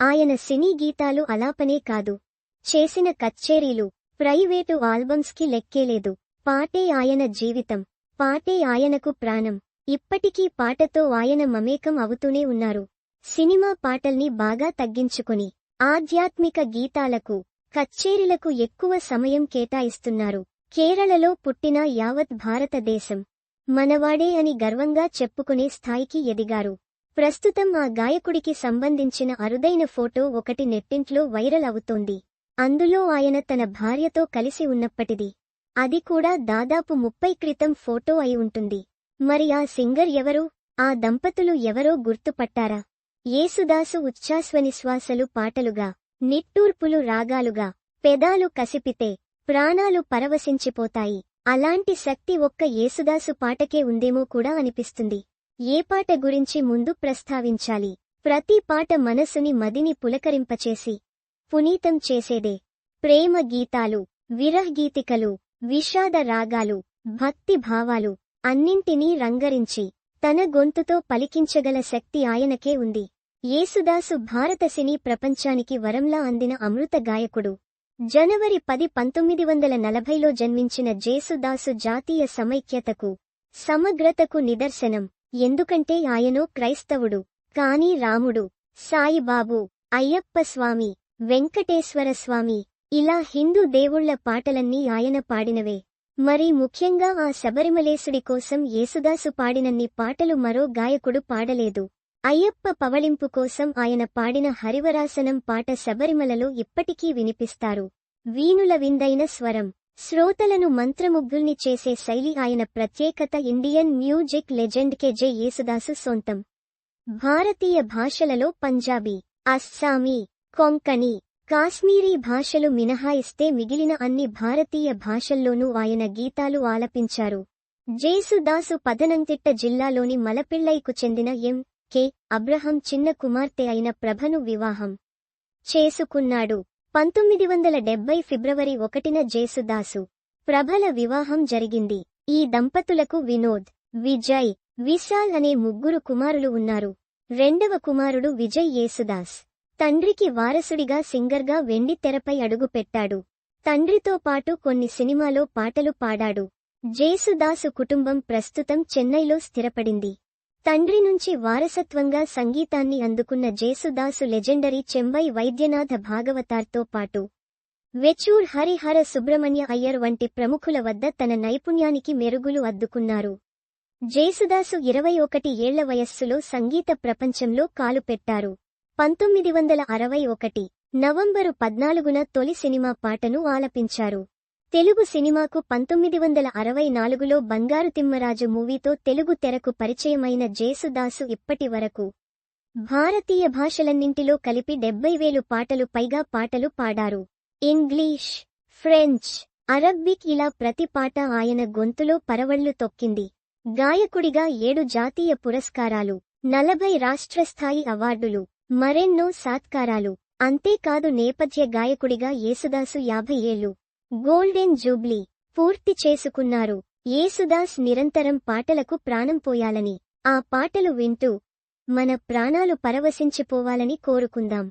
ఆయన సినీ గీతాలు అలాపనే కాదు. చేసిన కచ్చేరీలు ప్రైవేటు ఆల్బమ్స్కి లెక్కేలేదు. పాటే ఆయన జీవితం పాటే ఆయనకు ప్రాణం. ఇప్పటికీ పాటతో ఆయన మమేకం అవుతూనే ఉన్నారు. సినిమా పాటల్ని బాగా తగ్గించుకుని ఆధ్యాత్మిక గీతాలకు కచ్చేరీలకు ఎక్కువ సమయం కేటాయిస్తున్నారు. కేరళలో పుట్టిన యావత్ భారతదేశం. మనవాడే అని గర్వంగా చెప్పుకునే స్థాయికి ఎదిగారు. ప్రస్తుతం ఆ గాయకుడికి సంబంధించిన అరుదైన ఫోటో ఒకటి నెట్టింట్లో వైరల్ అవుతోంది. అందులో ఆయన తన భార్యతో కలిసి ఉన్నప్పటిది. అది కూడా దాదాపు ముప్పై క్రితం ఫోటో అయి ఉంటుంది. మరి ఆ సింగర్ ఎవరు? ఆ దంపతులు ఎవరో గుర్తుపట్టారా? యేసుదాసు ఉచ్ఛాస్వనిశ్వాసలు పాటలుగా నిట్టూర్పులు రాగాలుగా పెదాలు కసిపితే ప్రాణాలు పరవశించిపోతాయి. అలాంటి శక్తి ఒక్క యేసుదాసు పాటకే ఉందేమో కూడా అనిపిస్తుంది. ఏ పాట గురించి ముందు ప్రస్తావించాలి? ప్రతి పాట మనసుని మదిని పులకరింపచేసి పునీతం చేసేదే. ప్రేమ గీతాలు విరహగీతికలు విషాద రాగాలు భక్తి భావాలు అన్నింటినీ రంగరించి తన గొంతుతో పలికించగల శక్తి ఆయనకే ఉంది. యేసుదాసు భారత సినీ ప్రపంచానికి వరంలా అందిన అమృత గాయకుడు. జనవరి పది పంతొమ్మిది వందల నలభైలో జన్మించిన జేసుదాసు జాతీయ సమైక్యతకు సమగ్రతకు నిదర్శనం. ఎందుకంటే ఆయనో క్రైస్తవుడు కాని రాముడు సాయిబాబు అయ్యప్ప స్వామి వెంకటేశ్వర స్వామి ఇలా హిందూ దేవుళ్ళ పాటలన్నీ ఆయన పాడినవే. మరి ముఖ్యంగా ఆ శబరిమలేసుడి కోసం యేసుదాసు పాడినన్ని పాటలు మరో గాయకుడు పాడలేదు. అయ్యప్ప పవళింపు కోసం ఆయన పాడిన హరివరాసనం పాట శబరిమలలో ఇప్పటికీ వినిపిస్తారు. వీణుల విందైన స్వరం. శ్రోతలను మంత్రముగ్గుల్ని చేసే శైలి ఆయన ప్రత్యేకత Indian music legend K J Yesudas సొంతం. భారతీయ భాషలలో పంజాబీ అస్సామీ కొంకణి కాశ్మీరీ భాషలు మినహాయిస్తే మిగిలిన అన్ని భారతీయ భాషల్లోనూ ఆయన గీతాలు ఆలపించారు. జేసుదాసు పదనంతిట్ట జిల్లాలోని మలపిళ్ళైకు చెందిన ఎం. కె. అబ్రహం చిన్న కుమార్తె అయిన ప్రభను వివాహం చేసుకున్నాడు. పంతొమ్మిది వందల డెబ్బై ఫిబ్రవరి ఒకటిన జేసుదాసు. ప్రభల వివాహం జరిగింది. ఈ దంపతులకు వినోద్ విజయ్ విశాల్ అనే ముగ్గురు కుమారులు ఉన్నారు. రెండవ కుమారుడు విజయ్ యేసుదాస్. తండ్రికి వారసుడిగా సింగర్గా వెండి తెరపై అడుగుపెట్టాడు. తండ్రితో పాటు కొన్ని సినిమాలో పాటలు పాడాడు. జేసుదాసు కుటుంబం ప్రస్తుతం చెన్నైలో స్థిరపడింది. తండ్రి నుంచి వారసత్వంగా సంగీతాన్ని అందుకున్న జేసుదాసు లెజెండరీ చెంబై వైద్యనాథ భాగవతార్తో పాటు వెచూర్ హరిహర సుబ్రహ్మణ్య అయ్యర్ వంటి ప్రముఖుల వద్ద తన నైపుణ్యానికి మెరుగులు అద్దుకున్నారు. జేసుదాసు ఇరవై ఒకటి ఏళ్ళ వయస్సులో సంగీత ప్రపంచంలో కాలుపెట్టారు పంతొమ్మిది వందల అరవై ఒకటి నవంబరు పద్నాలుగున తొలి సినిమా పాటను ఆలపించారు. తెలుగు సినిమాకు పంతొమ్మిది వందల అరవై నాలుగులో బంగారు తిమ్మరాజు మూవీతో తెలుగు తెరకు పరిచయమైన జేసుదాసు ఇప్పటి వరకు. భారతీయ భాషలన్నింటిలో కలిపి డెబ్బై వేలు పాటలు పైగా పాటలు పాడారు. ఇంగ్లీష్ ఫ్రెంచ్ అరబ్బిక్ ఇలా ప్రతి పాట ఆయన గొంతులో పరవళ్ళు తొక్కింది. గాయకుడిగా ఏడు జాతీయ పురస్కారాలు నలభై రాష్ట్రస్థాయి అవార్డులు మరెన్నో సాత్కారాలు. అంతేకాదు నేపథ్య గాయకుడిగా యేసుదాసు యాభై ఏళ్ళు గోల్డెన్ జూబ్లీ పూర్తి చేసుకున్నారు. యేసుదాస్ నిరంతరం పాటలకు ప్రాణం పోయాలని. ఆ పాటలు వింటూ మన ప్రాణాలు పరవశించిపోవాలని కోరుకుందాం.